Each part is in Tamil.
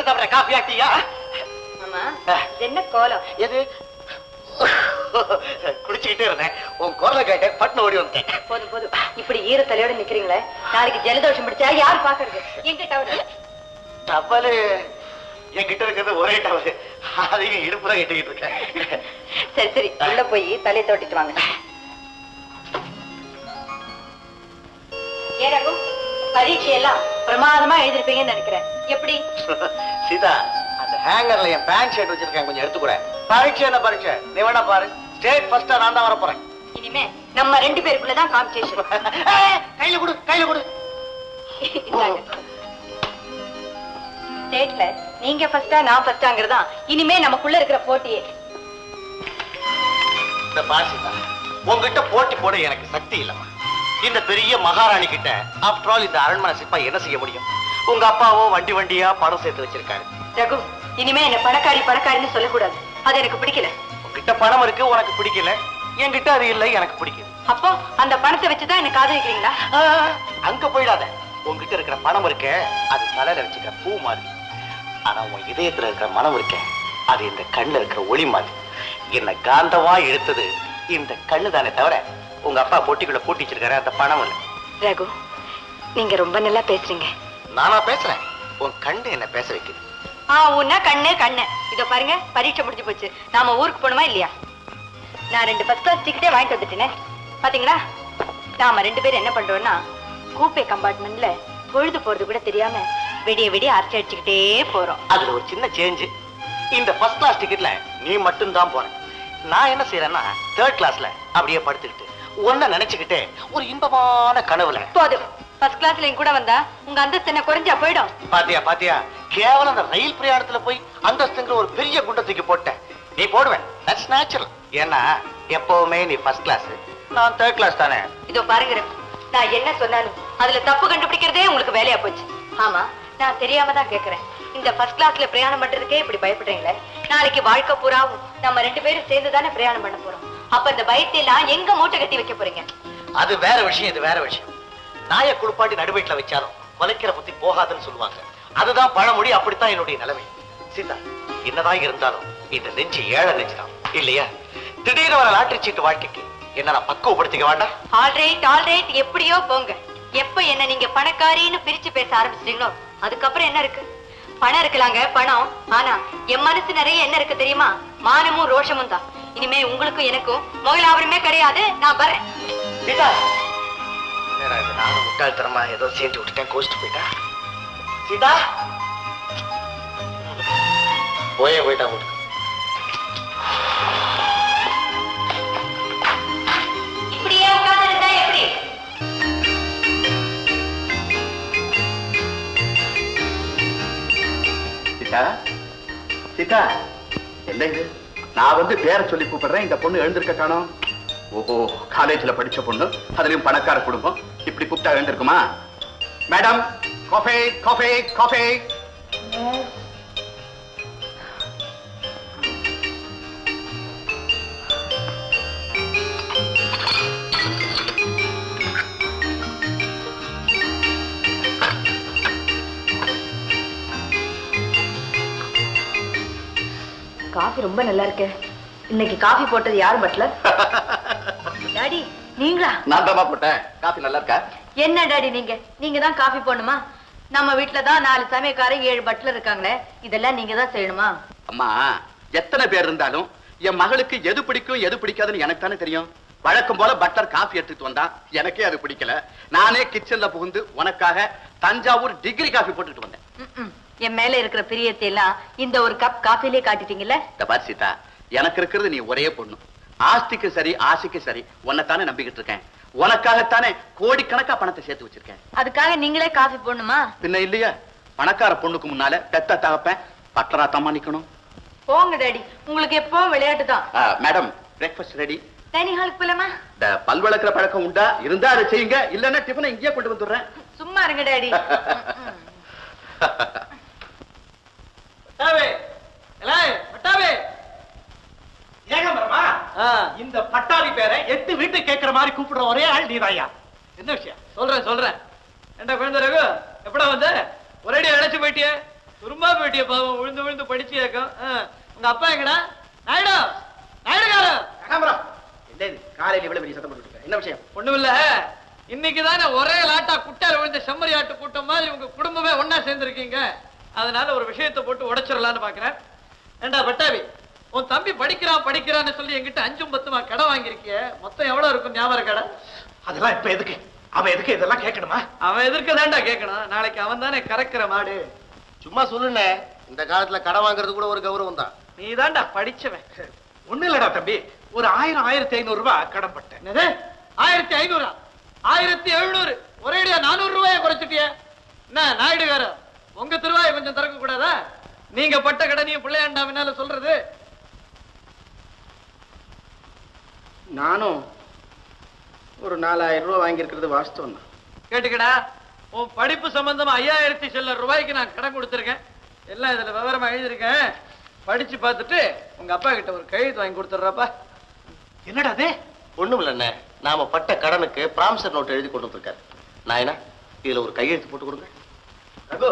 என்ன சாப்பிடுற காஃபியா டீயா என்ன கோலம்? எது? குடிச்சுக்கிட்டே இருந்தேன். உன் குரலை கேட்டேன் பட்னு ஓடி வந்துட்டேன். போதும் போதும். இப்படி ஈரத்தலையோட நிக்கிறீங்களே? நாளைக்கு ஜலதோஷம் பிடிச்சா யார் பாக்குறது எங்க டவர் டவலு. என்கிட்ட இருக்கிறது ஒரே டவலு. அதையும் இடுப்புல கட்டிக்கிட்டு இருக்கேன். சரி சரி. உள்ள போய் தலையை தோட்டிட்டு வாங்க. ஏ ரகு? பரீட்சையெல்லாம் பிரமாதமா எழுதிருப்பீங்கன்னு நினைக்கிறேன். எப்படி? சீதா அந்த ஹேங்கர்ல என் பேண்ட் ஷர்ட் வச்சிருக்கேன் கொஞ்சம் எடுத்துக்கூட பரீட்சை என்ன பரீட்சை? நீ வேணா பாரு. ஸ்டேட் ஃபர்ஸ்டா நான் தான் வர போறேன் இனிமே நம்ம ரெண்டு பேருக்குள்ளதான் காம்படிஷன் கையில கொடு கையில கொடு. ஸ்டேட்ல நீங்க ஃபர்ஸ்டா நான் ஃபர்ஸ்டாங்கிறதா இனிமே நமக்குள்ள இருக்கிற போட்டியே. இந்த பாசிதா உங்ககிட்ட போட்டி போட எனக்கு சக்தி இல்லம்மா. இந்த பெரிய மகாராணி கிட்ட ஆஃப்டர் ஆல் இந்த அரண்மனை சிப்பா என்ன செய்ய முடியும்? உங்க அப்பாவோ வண்டி வண்டியா பணம் சேர்த்து வச்சிருக்காரு. ரகு இனிமே என்ன பணக்காரி பணக்காரின்னு சொல்லக்கூடாது. அது எனக்கு பிடிக்கல. உங்ககிட்ட பணம் இருக்கு உனக்கு பிடிக்கல. என்கிட்ட அது இல்லை எனக்கு பிடிக்குது அப்போ அந்த பணத்தை வச்சுதான் என்ன காதலிக்கிறீங்களா? அங்க போயிடாத. உங்ககிட்ட இருக்கிற பணம் இருக்க அது தலையில வச்சுக்கிற பூ மாதிரி. ஆனா உன் இதயத்துல இருக்கிற மனம் இருக்க அது இந்த கண்ணுல இருக்கிற ஒளி மாதிரி. என்ன காந்தமா இழுத்தது இந்த கண்ணு தானே தவிர உங்க அப்பா பொட்டிக்குள்ள பூட்டி வச்சிருக்காரு அந்த பணம் இல்லை ரகு நீங்க ரொம்ப நல்லா பேசுறீங்க. நானா பேசுறேன்? உன் கண்ணு என்ன பேச வைக்குது? ஆ உன்னா கண்ணு கண்ணு. இதோ பாருங்க பரீட்சை முடிஞ்சு போச்சு. நாம ஊருக்கு போகணுமா இல்லையா? நான் ரெண்டு ஃபர்ஸ்ட் கிளாஸ் டிக்கெட்டே வாங்கிட்டு வந்துட்டேனே. பாத்தீங்களா? நாம ரெண்டு பேரும் என்ன பண்றோம்னா கூப்பே கம்பார்ட்மெண்ட்ல பொழுது போறது கூட தெரியாம விடிய விடிய அரட்டை அடிச்சுக்கிட்டே போறோம். அதுல ஒரு சின்ன சேஞ்ச் இந்த ஃபர்ஸ்ட் கிளாஸ் டிக்கெட்ல நீ மட்டும் தான் போற நான் என்ன செய்யறேன்னா தேர்ட் கிளாஸ்ல அப்படியே படுத்துக்கிட்டு ஒன்ன நினைச்சுக்கிட்டே ஒரு இன்பமான கனவுல. போதும். ஃபர்ஸ்ட் கிளாஸ்ல என் கூட வந்தா உங்க அந்தஸ்து என்ன குறைஞ்சா போயிடும். பாத்தியா பாத்தியா? கேவலம் அந்த ரயில் பிரயாணத்துல போய் அந்தஸ்துங்கிற ஒரு பெரிய குண்டை தூக்கி போட்டேன். நீ போடுவேன். தட்ஸ் நேச்சுரல் ஏன்னா எப்பவுமே நீ ஃபர்ஸ்ட் கிளாஸ் நான் தேர்ட் கிளாஸ் தானே. இதோ பாருங்க. நான் என்ன சொன்னாலும் அதுல தப்பு கண்டுபிடிக்கிறதே உங்களுக்கு வேலையா போச்சு. ஆமா நான் தெரியாம தான் கேக்குறேன். இந்த ஃபர்ஸ்ட் கிளாஸ்ல பிரயாணம் பண்றதுக்கே இப்படி பயப்படுறீங்களே? நாளைக்கு வாழ்க்கை பூராவும் நம்ம ரெண்டு பேரும் சேர்ந்து தானே பிரயாணம் பண்ண போறோம். அப்ப இந்த பயத்தை எல்லாம் எங்க மூட்டை கட்டி வைக்க போறீங்க? அது வேற விஷயம் இது வேற விஷயம். நாயை குளிப்பாட்டி நடுவீட்டுல வச்சாலும் வளைக்கிற புத்தி போகாதுன்னு சொல்லுவாங்க. அதுதான் பழமொழி அப்படித்தான் என்னுடைய நிலைமை. சீதா என்னதான் இருந்தாலும் இந்த நெஞ்சு ஏழை நெஞ்சு தான் இல்லையா? திடீர்னு வர லாட்டரி சீட்டு வாழ்க்கைக்கு என்ன நான் பக்குவப்படுத்திக்க வேண்டாம்? ஆல்ரைட் ஆல்ரைட் எப்படியோ போங்க. எப்ப என்ன நீங்க பணக்காரின்னு பிரிச்சு பேச ஆரம்பிச்சிட்டீங்களோ அதுக்கப்புறம் என்ன இருக்கு? பணம் இருக்கலாங்க பணம். ஆனா என் மனசு நிறைய என்ன இருக்கு தெரியுமா? மானமும் ரோஷமும் தான். இனிமே உங்களுக்கும் எனக்கும் மொகலாபரமே கிடையாது. நான் வரேன். சீதா நானும் முட்டாள்தனமா ஏதோ சேர்த்து விட்டுட்டேன். கோச்சிட்டு போயிட்டா? சீதா போயே போயிட்டா வீட்டுக்கு சீதா சீதா என்ன இது நான் வந்து பேரை சொல்லி கூப்பிடுறேன் இந்த பொண்ணு எழுந்திருக்க காணும். ஓஹோ காலேஜ்ல படிச்ச பொண்ணு அதுலயும் பணக்கார குடும்பம். இப்படி கூப்பிட்டா எழுந்திருக்குமா? Madam cafe cafe cafe coffee ரொம்ப நல்லா இருக்கு. இன்னைக்கு காஃபி போட்டது யாரு பட்லர் டாடி நீங்களா? நான் தாமா போட்டேன். காஃபி நல்லா இருக்கா? என்ன டாடி நீங்க? நீங்க தான் காஃபி போடணுமா? நம்ம வீட்ல தான் நாலு சமயக்காரர் ஏழு பட்லர் இருக்காங்களே. இதெல்லாம் நீங்க தான் செய்யணுமா? அம்மா எத்தனை பேர் இருந்தாலும் என் மகளுக்கு எது பிடிக்கும் எது பிடிக்காதுன்னு எனக்கு தானே தெரியும். வழக்கம் போல பட்டர் காஃபி எடுத்துட்டு வந்தான் எனக்கே அது பிடிக்கல. நானே கிச்சன்ல புகுந்து உனக்காக தஞ்சாவூர் டிகிரி காஃபி போட்டுட்டு வந்தேன். என் மேல இருக்கிற பிரியத்தை எல்லாம் இந்த ஒரு கப் காஃபிலே காட்டிட்டீங்கல்ல? பார் சீதா எனக்கு இருக்கிறது நீ ஒரே பொண்ணு. ஆஸ்திக்கு சரி ஆசைக்கு சரி உன்னைத்தானே நம்பிக்கிட்டு இருக்கேன். உனக்காகத்தானே கோடிக்கணக்கா பணத்தை சேர்த்து வச்சிருக்கேன். அதுக்காக நீங்களே காஃபி போடணுமா? பின்ன இல்லையா? பணக்கார பொண்ணுக்கு முன்னால பெத்த தகப்பேன் பட்டரா தம்மா நிக்கணும். போங்க டாடி. உங்களுக்கு எப்பவும் விளையாட்டு தான். மேடம் பிரேக்ஃபாஸ்ட் ரெடி டைனிங் ஹாலுக்கு போலாமா? இந்த பல் விளக்குற பழக்கம் உண்டா? இருந்தா அதை செய்யுங்க. இல்லன்னா டிஃபனை இங்கேயே கொண்டு வந்துடுறேன் சும்மா இருங்க டாடி பட்டாவே எலே, பட்டாவே ஏகம்பரமா ஆ, இந்த பட்டாளி பேரை எட்டு வீட்டு கேட்கிற மாதிரி கூப்பிடுற ஒரே ஆள் நீதாயா என்ன விஷயம்? சொல்றேன் சொல்றேன். ஏண்டா குழந்தை ரகு எப்படா வந்த? ஒரேடியா அழைச்சு போயிட்டியே. துரும்பா போயிட்டிய பாவம் விழுந்து விழுந்து படிச்சியாக்கும் உங்க அப்பா எங்கடா? நாயுடு நாயுடுகாரு. என்ன இது? காலையில இவ்வளவு பெரிய சத்தம் இருக்க? என்ன விஷயம்? ஒண்ணுமில்ல. இன்னைக்கு தானே ஒரே லாட்டா குட்டால விழுந்த செம்மறி ஆட்டு கூட்டம் மாதிரி உங்க குடும்பமே ஒண்ணா சேர்ந்திருக்கீங்க. அதனால ஒரு விஷயத்தை போட்டு உடைச்சிடலான்னு பாக்குறேன். ஏண்டா பட்டாவி உன் தம்பி படிக்கிறான் படிக்கிறான்னு சொல்லி என்கிட்ட அஞ்சும் பத்துமா கடை வாங்கியிருக்கிய? மொத்தம் எவ்வளவு இருக்கும் ஞாபகம் கடை? அதெல்லாம் இப்ப எதுக்கு? அவன் எதுக்கு இதெல்லாம் கேட்கணுமா? அவன் எதிர்க்க தான்டா கேட்கணும்? நாளைக்கு அவன் தானே கறக்கிற மாடு. சும்மா சொல்லுண்ணே இந்த காலத்துல கடை வாங்குறது கூட ஒரு கௌரவம் தான். நீ தான்டா படிச்சவன். ஒண்ணு இல்லடா தம்பி ஒரு ஆயிரம் ஆயிரத்தி ஐநூறு ரூபாய் கடன் பட்டேன். என்னது? ஆயிரத்தி ஐநூறா? ஆயிரத்தி எழுநூறு? ஒரேடியா நானூறு ரூபாய குறைச்சிட்டிய? என்ன நாயுடுகார? உங்க திருவாயை கொஞ்சம் திறக்க கூடாதா நீங்க பட்ட கடனையும் பிள்ளையாண்டா முன்னால சொல்றது? நானும் ஒரு நாலாயிரம் ரூபாய் வாங்கியிருக்கிறது வாஸ்தவம் தான். கேட்டுக்கடா உன் படிப்பு சம்பந்தமா ஐயாயிரத்தி சில்லர் ரூபாய்க்கு நான் கடன் கொடுத்துருக்கேன். எல்லாம் இதுல விவரமா எழுதியிருக்கேன். படிச்சு பார்த்துட்டு உங்க அப்பா கிட்ட ஒரு கையெழுத்து வாங்கி கொடுத்துட்றப்பா. என்னடா அது ஒண்ணும் இல்லண்ணே. நாம பட்ட கடனுக்கு பிராம்சர் நோட் எழுதி கொண்டு வந்திருக்காரு. நாயனா இதுல ஒரு கையெழுத்து போட்டு கொடுங்க. ரகு.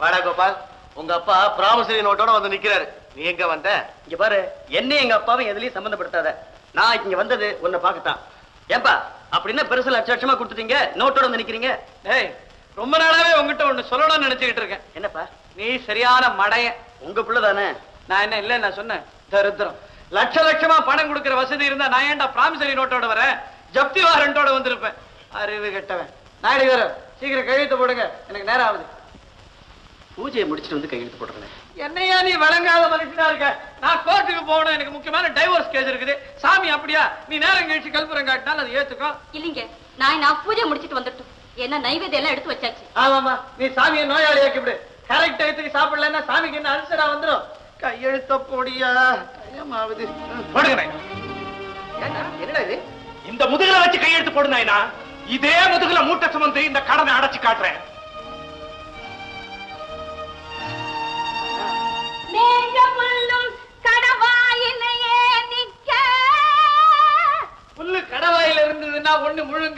வாடா கோபால். உங்க அப்பா பிராமசரி நோட்டோட வந்து நிக்கிறாரு. நீ எங்க வந்த? இங்க பாரு. என்ன எங்க அப்பாவும் எதுலயும் சம்பந்தப்படுத்தாத. நான் இங்க வந்தது உன்னை பார்க்கத்தான். ஏன்பா அப்படின்னா பெருசு லட்ச லட்சமா கொடுத்துட்டீங்க? நோட்டோட வந்து நிக்கிறீங்க? டேய் ரொம்ப நாளாவே உங்ககிட்ட ஒண்ணு சொல்லணும்னு நினைச்சுக்கிட்டு இருக்கேன். என்னப்பா? நீ சரியான மடையன் உங்க பிள்ளை தானே நான் என்ன இல்ல நான் சொன்னேன். தரித்திரம். லட்ச லட்சமா பணம் கொடுக்கிற வசதி இருந்தா நான் ஏன்டா பிராமிசரி நோட்டோட வரேன்? ஜப்தி வாரண்டோட வந்திருப்பேன். அறிவு கெட்டவன். நாயுடு சீக்கிரம் கழுத்து போடுங்க. எனக்கு நேரம் ஆகுது. பூஜையை முடிச்சிட்டு வந்து கையெழுத்து போடுறேன் என்னையா நீ வழங்காத மனுஷனா இருக்க? நான் கோர்ட்டுக்கு போகணும். எனக்கு முக்கியமான டைவோர்ஸ் கேஸ் இருக்குது. சாமி அப்படியா? நீ நேரம் கழிச்சு கல்புரம் காட்டினாலும் அது ஏத்துக்கோ. இல்லைங்க. நான் நான் பூஜை முடிச்சிட்டு வந்துட்டோம். என்ன நைவேத்தியம் எல்லாம் எடுத்து வச்சாச்சு. ஆமாமா நீ சாமியை நோயாளியாக்கி விடு. கரெக்ட் டயத்துக்கு சாப்பிடலன்னா சாமிக்கு என்ன அல்சரா வந்துரும்? கையெழுத்த போடியா? நாயனா. என்னடா இது? இந்த முதுகுல வச்சு கையெழுத்து போடு நாயனா. இதே முதுகுல மூட்டை சுமந்து இந்த கடனை அடைச்சு காட்டுறேன்.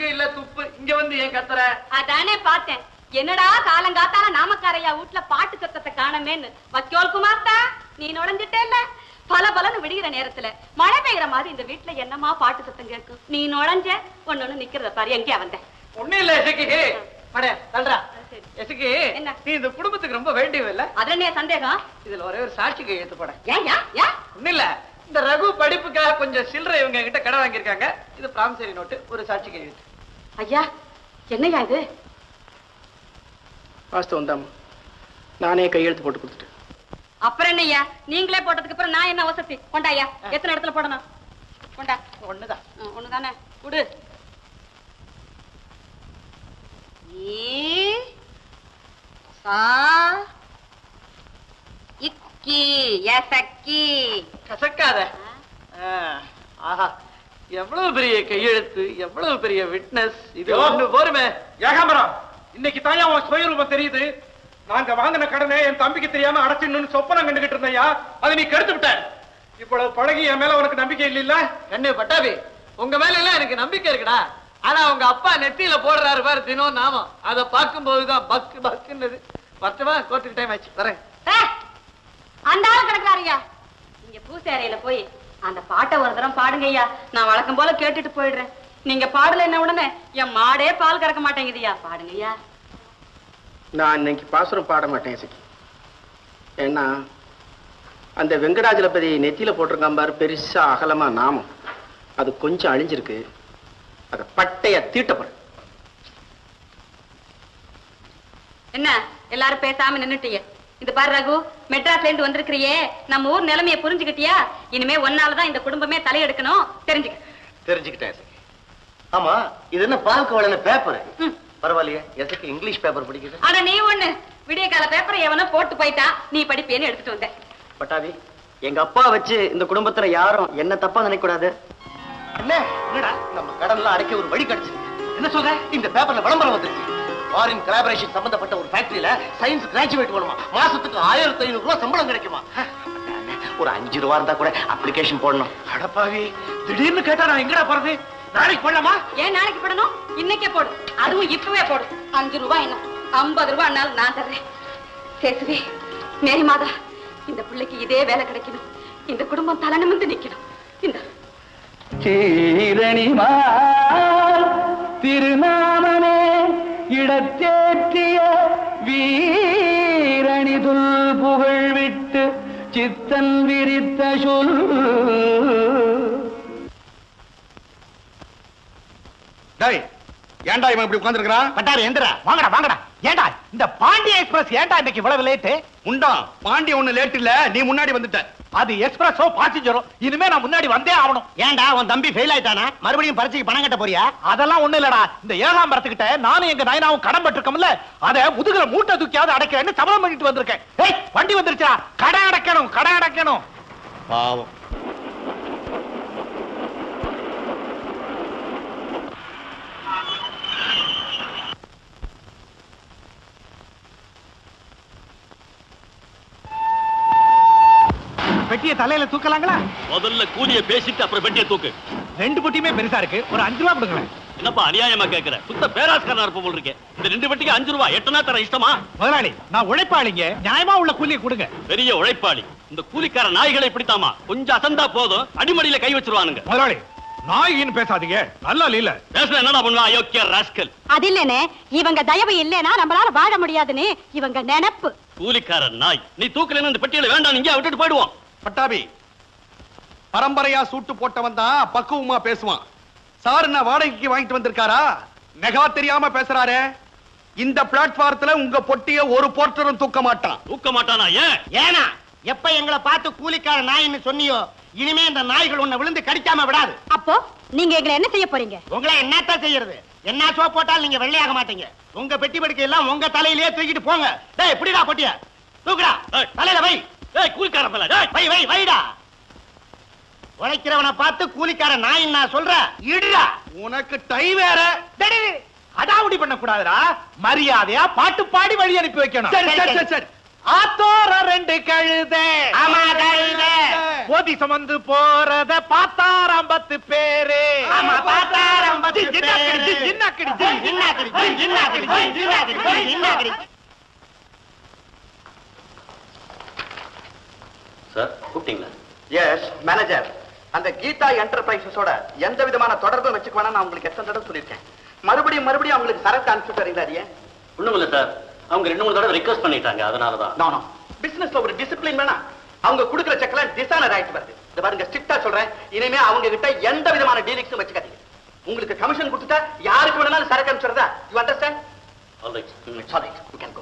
இல்ல துப்பு. இங்க வந்து ஏன் கத்துற? அதானே பார்த்தேன். என்னடா காலங்காத்தால நாமக்காரையா வீட்டுல பாட்டு சத்தத்தை காணமேன்னு. வக்கோல் குமார்த்தா நீ நுழைஞ்சிட்டேல்ல? பல பலன்னு விடுகிற நேரத்துல மழை பெய்யற மாதிரி இந்த வீட்டுல என்னமா பாட்டு சத்தம் கேட்கும்? நீ நுழைஞ்ச ஒண்ணு நிக்கிறத பாரு. எங்கேயா வந்தேன் ஒண்ணு இல்ல எசக்கி. எசக்கி என்ன? நீ இந்த குடும்பத்துக்கு ரொம்ப வேண்டியவ இல்ல? அதுல சந்தேகம்? இதுல ஒரே ஒரு சாட்சி கையெழுத்து போட. ஏன் ஒண்ணு இல்ல. இந்த ரகு படிப்புக்காக கொஞ்சம் சில்லறை இவங்க கிட்ட கடை வாங்கியிருக்காங்க. இது பிராமிசரி நோட்டு ஒரு சாட்சி கையெழுத்து ஐயா என்னய்யா இது? வாஸ்தவம் தான் நானே கையெழுத்து போட்டு கொடுத்துட்டேன். அப்புறம் என்னய்யா? நீங்களே போட்டதுக்கு அப்புறம் நான் என்ன வசதி கொண்டாயா எத்தனை இடத்துல போடணும்? கொண்டா. ஒண்ணுதான். ஒண்ணுதானே? குடு. ஈ சா இக்கி எசக்கி கசக்காத. ஆ, ஆஹா. எவ்வளவு பெரிய கையெழுத்து எவ்வளவு பெரிய விட்னஸ் இது. ஒண்ணு போருமே. ஏகாம்பரம் இன்னைக்கு தாயா உன் சுயரூபம் தெரியுது. நாங்க வாங்கின கடனை என் தம்பிக்கு தெரியாம அடைச்சிடணும்னு சொப்பனம் கண்டுகிட்டு இருந்தையா? அதை நீ கெடுத்து விட்ட இவ்வளவு பழகி என் மேல உனக்கு நம்பிக்கை இல்ல கண்ணு பட்டாபி உங்க மேல எல்லாம் எனக்கு நம்பிக்கை இருக்குடா. ஆனா உங்க அப்பா நெத்தியில போடுறாரு பாரு தினம் நாமம். அதை பார்க்கும் போதுதான் பக்கு பக்குன்னது. பத்துமா கோர்ட்டுக்கு டைம் ஆச்சு. வரேன். அந்த ஆள் கிடக்குறாருயா நீங்க பூசை அறையில போய் அந்த பாட்டை ஒரு தரம் பாடுங்க ஐயா நான் வழக்கம் போல கேட்டுட்டு போயிடுறேன். நீங்க பாடல என்ன உடனே என் மாடே பால் கறக்க மாட்டேங்குதுயா பாடுங்க ஐயா நான் இன்னைக்கு பாசுரம் பாட மாட்டேன் இசைக்கு ஏன்னா அந்த வெங்கடாஜலபதி நெத்தியில போட்டிருக்கான் பாரு பெருசா அகலமா நாமம். அது கொஞ்சம் அழிஞ்சிருக்கு. அதை பட்டைய தீட்டப்படுறேன் என்ன? எல்லாரும் பேசாம நின்னுட்டீங்க. இது பாரு ரகு மெட்ராஸ்ல இருந்து வந்திருக்கிறியே. நம்ம ஊர் நிலைமைய புரிஞ்சுக்கிட்டியா? இனிமே ஒன்னாலதான் இந்த குடும்பமே தலையெடுக்கணும். தெரிஞ்சுக்க. தெரிஞ்சுக்கிட்டேன் ஆமா இது என்ன பால் கவலைன பேப்பர்? ம். பரவாயில்லையே எசைக்கு இங்கிலீஷ் பேப்பர் படிக்குது. ஆனா நீ ஒண்ணு. விடிய கால பேப்பரை எவனோ போட்டு போயிட்டா நீ படிப்பேன்னு எடுத்துட்டு வந்த. பட்டாபி எங்க அப்பா வச்சு இந்த குடும்பத்துல யாரும் என்ன தப்பா நினைக்க கூடாது என்ன? என்னடா நம்ம கடன்லாம் அடைக்க ஒரு வழி கிடைச்சிருக்கு. என்ன சொல்ற? இந்த பேப்பர்ல விளம்பரம் வந்துருக்கு ஃபாரின் கொலாபரேஷன் சம்பந்தப்பட்ட ஒரு ஃபேக்டரியில சயின்ஸ் கிராஜுவேட் வேணுமா? மாசத்துக்கு ஆயிரத்தி ஐநூறு ரூபாய் சம்பளம் கிடைக்குமா? ஒரு அஞ்சு ரூபா இருந்தா கூட அப்ளிகேஷன் போடணும். அடப்பாவி திடீர்னு கேட்டா நான் எங்கடா போறது? நாளைக்கு போடலாமா? ஏன் நாளைக்கு போடணும்? இன்னைக்கே போடு. அதுவும் இப்பவே போடு. அஞ்சு ரூபாய் என்ன? ஐம்பது ரூபாய்னாலும் நான் தர்றேன். கேசவி மேரி மாதா இந்த பிள்ளைக்கு இதே வேலை கிடைக்கணும். இந்த குடும்பம் தலை நிமிர்ந்து நிக்கணும். இந்த திருநாமனே இடத்தேற்றிய வீரணிதுல் புகழ் விட்டு சித்தன் விரித்த சொல். டேய் ஏன்டா இவன் இப்படி உட்கார்ந்திருக்கிறான்? பட்டாரு எந்திரா வாங்கடா வாங்கடா. ஏண்டா இந்த பாண்டிய எக்ஸ்பிரஸ் ஏன்டா இன்னைக்கு இவ்வளவு லேட்டு உண்டா பாண்டி ஒண்ணு லேட் இல்ல நீ முன்னாடி வந்துட்ட. அது எக்ஸ்பிரஸோ பாசஞ்சரோ இனிமே நான் முன்னாடி வந்தே ஆகணும். ஏன்டா உன் தம்பி ஃபெயில் ஆயிட்டானா? மறுபடியும் பரீட்சைக்கு பணம் கட்ட போறியா? அதெல்லாம் ஒண்ணு இல்லடா. இந்த ஏழாம் பரத்துக்கிட்ட நானும் எங்க நயனாவும் கடன் பட்டிருக்கோம்ல அத முதுகுல மூட்டை தூக்கியாவது அடைக்கிறேன்னு சபதம் பண்ணிட்டு வந்திருக்கேன். ஏய் வண்டி வந்துருச்சா கடை அடைக்கணும் கடை அடைக்கணும். பாவம். பெட்டியை தலையில தூக்கலாங்களா? முதல்ல கூலிய பேசிட்டு அப்புறம் பெட்டியை தூக்கு. ரெண்டு பெட்டியுமே பெருசா இருக்கு. ஒரு அஞ்சு ரூபா கொடுங்களேன். என்னப்பா அநியாயமா கேக்குற? சுத்த பேராஸ்கரனா இருப்ப போல் இருக்கேன் இந்த ரெண்டு பெட்டிக்கு அஞ்சு ரூபாய் எட்டனா தர இஷ்டமா? முதலாளி நான் உழைப்பாளிங்க. நியாயமா உள்ள கூலியை கொடுங்க. பெரிய உழைப்பாளி. இந்த கூலிக்கார நாய்களை இப்படித்தாமா? கொஞ்சம் அசந்தா போதும். அடிமடியில கை வச்சிருவானுங்க. முதலாளி நாயின்னு பேசாதீங்க. நல்லா இல்ல. பேசுன என்னடா பண்ணுவா? அயோக்கிய ராஸ்கல் அது இல்லனே இவங்க தயவு இல்லைன்னா நம்மளால வாழ முடியாதுன்னு இவங்க நினைப்பு. கூலிக்கார நாய். நீ தூக்கலன்னு இந்த பெட்டியில வேண்டாம். இங்கே விட்டுட்டு போயிடுவோம். பட்டாபி பரம்பரையா சூட்டு போட்டவன் தான் பக்குவமா பேசுவான். சார் என்ன வாடகைக்கு வாங்கிட்டு வந்திருக்காரா? நெகா தெரியாம பேசுறாரே. இந்த பிளாட்பாரத்துல உங்க பொட்டிய ஒரு போர்ட்டரும் தூக்க மாட்டான். தூக்க மாட்டானா ஏன்? ஏனா எப்ப எங்களை பார்த்து கூலிக்கார நாயின்னு சொன்னியோ இனிமே இந்த நாய்கள் உன்னை விழுந்து கடிக்காம விடாது. அப்போ நீங்க எங்களை என்ன செய்ய போறீங்க? உங்களை என்னத்தான் செய்யறது? என்ன சோ போட்டாலும் நீங்க வெள்ளையாக மாட்டீங்க. உங்க பெட்டி படுக்கை எல்லாம் உங்க தலையிலேயே தூக்கிட்டு போங்க. டேய் எப்படிடா பொட்டிய. தூக்குடா. தலையில வை. ஏய் கூலிக்கார பல டேய் வை வை வைடா. உழைக்கிறவனை பார்த்து கூலிக்கார நாயின்னு நான் சொல்றேன் இடுடா. உனக்கு டை வேற. டேய், அடாவுடி பண்ண கூடாதுடா மரியாதையா பாட்டு பாடி வழி அனுப்பி வைக்கணும். சரி சரி சரி ஆத்தோர ரெண்டு கழுதே. ஆமா, கழுதை. போதி சுமந்து போறத பார்த்தாராம் பத்து பேரு. ஆமா, பார்த்தாராம் பத்து ஜி, ஜின்னாக்கடி, ஜி, பேரு. ஜின்னாக்கடி, ஜி, ஜின்னாக்கடி, ஜி, ஜின்னாக்கடி, ஜி, ஜின்னாக்கடி, சார் கூப்பிட்டீங்களா? எஸ் மேனேஜர் அந்த கீதா என்டர்பிரைசஸோட எந்த விதமான தொடர்பும் வச்சுக்க வேணாம் நான் உங்களுக்கு எத்தனை தடவை சொல்லியிருக்கேன். மறுபடியும் மறுபடியும் அவங்களுக்கு சரக்கு அனுப்பிச்சு தரீங்களா ஒண்ணும் இல்ல சார். அவங்க ரெண்டு மூணு தடவை ரிக்வஸ்ட் பண்ணிட்டாங்க அதனாலதான் நோ நோ பிசினஸ்ல ஒரு டிசிப்ளின் வேணாம் அவங்க கொடுக்குற செக்ல டிசானர் ஆயிட்டு வருது. இந்த பாருங்க ஸ்ட்ரிக்டா சொல்றேன். இனிமே அவங்க கிட்ட எந்த விதமான டீலிங்ஸும் வச்சுக்காதீங்க. உங்களுக்கு கமிஷன் கொடுத்துட்டா யாருக்கு வேணாலும் சரக்கு அனுப்பிச்சுறதா you understand Alright. Sorry, you can go.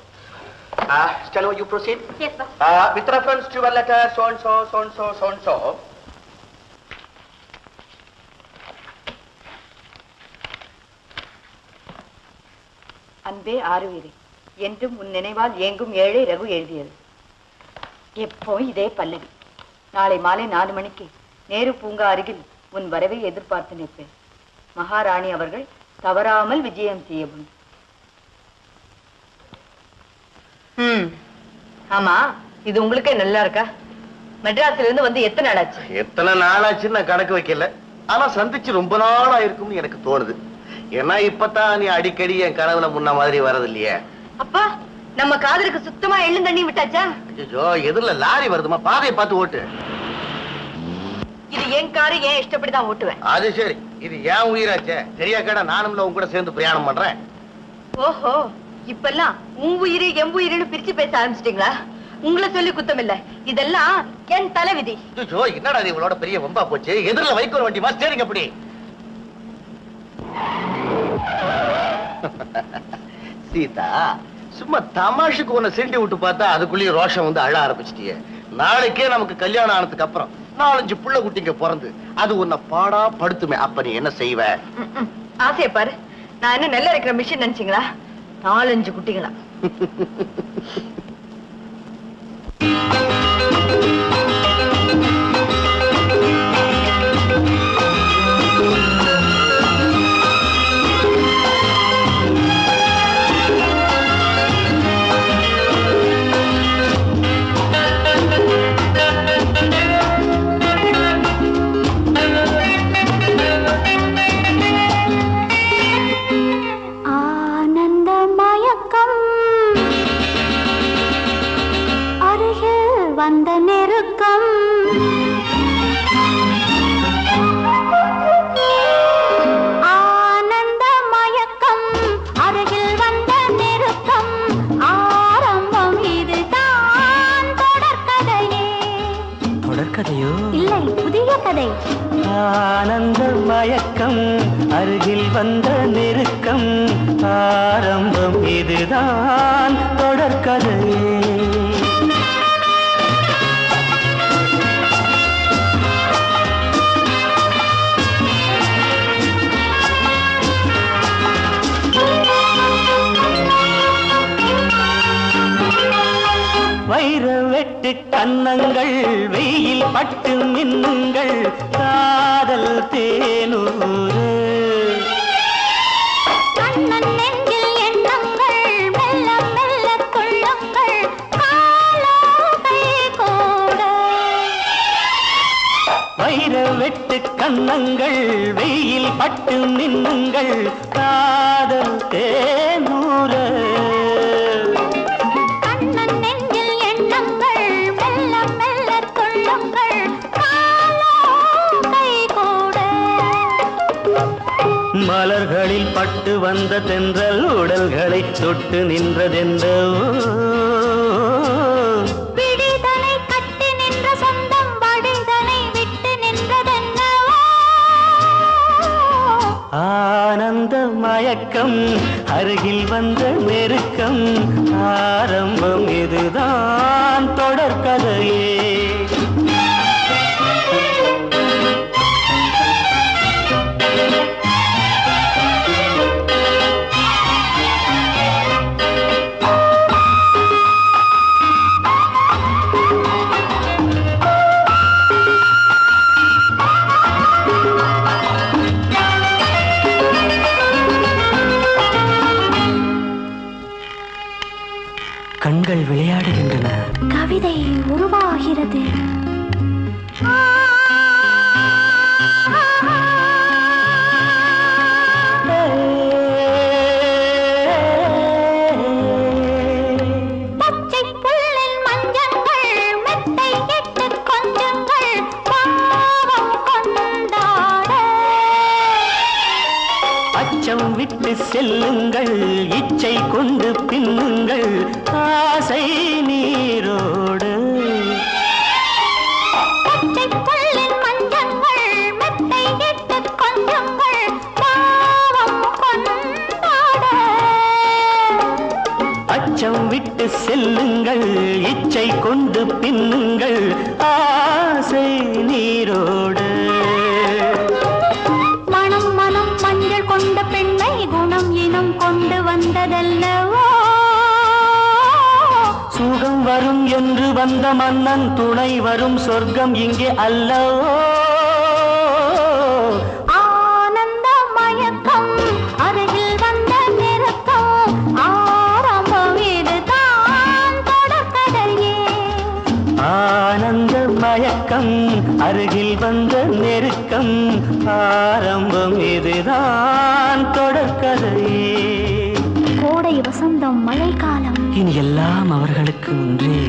Uh, Steno, you proceed. Yes, sir. Uh, with reference to your letter, so and so, so and so, so and so. அன்பே ஆறுவீரே என்றும் உன் நினைவால் ஏங்கும் ஏழை ரகு எழுதியது எப்போ இதே பல்லவி நாளை மாலை நாலு மணிக்கு நேரு பூங்கா அருகில் உன் வரவை எதிர்பார்த்து நிற்பேன் மகாராணி அவர்கள் தவறாமல் விஜயம் செய்யவும் ஆமா இது உங்களுக்கே நல்லா இருக்கா? மெட்ராஸ்ல இருந்து வந்து எத்தனை நாள் ஆச்சு எத்தனை நாளாச்சுன்னு நான் கணக்கு வைக்கல. ஆனா சந்திச்சு ரொம்ப நாள் ஆயிருக்கும்னு எனக்கு தோணுது. ஏன்னா இப்பதான் நீ அடிக்கடி என் கனவுல முன்ன மாதிரி வரது இல்லையே அப்பா நம்ம காதலுக்கு சுத்தமா எள்ளு தண்ணி விட்டாச்சா? ஐயோ எதிரில லாரி வருதுமா பாதையை பார்த்து ஓட்டு. இது என் காரு ஏன் இஷ்டப்படிதான் ஓட்டுவேன். அது சரி இது ஏன் உயிராச்சே. சரியா கேடா நானும்ல உன் கூட சேர்ந்து பிரயாணம் பண்றேன். ஓஹோ. இப்பெல்லாம் உன் உயிரு என் உயிரின்னு பிரிச்சு பேச ஆரம்பிச்சிட்டீங்களா? உங்களை சொல்லி குத்தம் இல்ல இதெல்லாம் என் தலைவிதி. என்னடா இவளோட பெரிய வம்பா போச்சு? எதிரில வைக்கோல் வண்டி ஸ்டேரிங் அப்படி சீதா சும்மா தமாஷுக்கு உன்னை சீண்டி விட்டு பார்த்தா அதுக்குள்ளேயே ரோஷம் வந்து அழ ஆரம்பிச்சிட்டியே. நாளைக்கே நமக்கு கல்யாணம் ஆனதுக்கு அப்புறம் நாலஞ்சு புள்ள குட்டிங்க பிறந்து அது உன்னை பாடா படுத்துமே. அப்ப நீ என்ன செய்வ. ஆசையை பாரு. நான் என்ன நெல்ல இருக்கிற மிஷின் நினைச்சீங்களா? நாலஞ்சு குட்டிகளா? வெட்டு கன்னங்கள் வெயில் பட்டு மின்னுங்கள் காதல் வைர வெட்டு கன்னங்கள் வெயில் பட்டு மின்னுங்கள் காதல் தேனூறு. மலர்களில் பட்டு வந்த தென்றல் உடல்களை தொட்டு நின்றதென்றோ. ஆனந்த மயக்கம் அருகில் வந்த நெருக்கம் ஆரம்பம் இதுதான். விட்டு செல்லுங்கள் இச்சை கொண்டு பின்னுங்கள் ஆசை நீரோடு. மனம் மனம் மஞ்சள் கொண்ட பெண்ணை குணம் இனம் கொண்டு வந்ததல்லவோ? சுகம் வரும் என்று வந்த மன்னன் துணை வரும் சொர்க்கம் இங்கே அல்லவோ? மயக்கம் அருகில் வந்த நெருக்கம் ஆரம்பம் இதுதான் தொடர்கதையே கோடை வசந்தம் மழைக்காலம். இனி எல்லாம் அவர்களுக்கு ஒன்றே.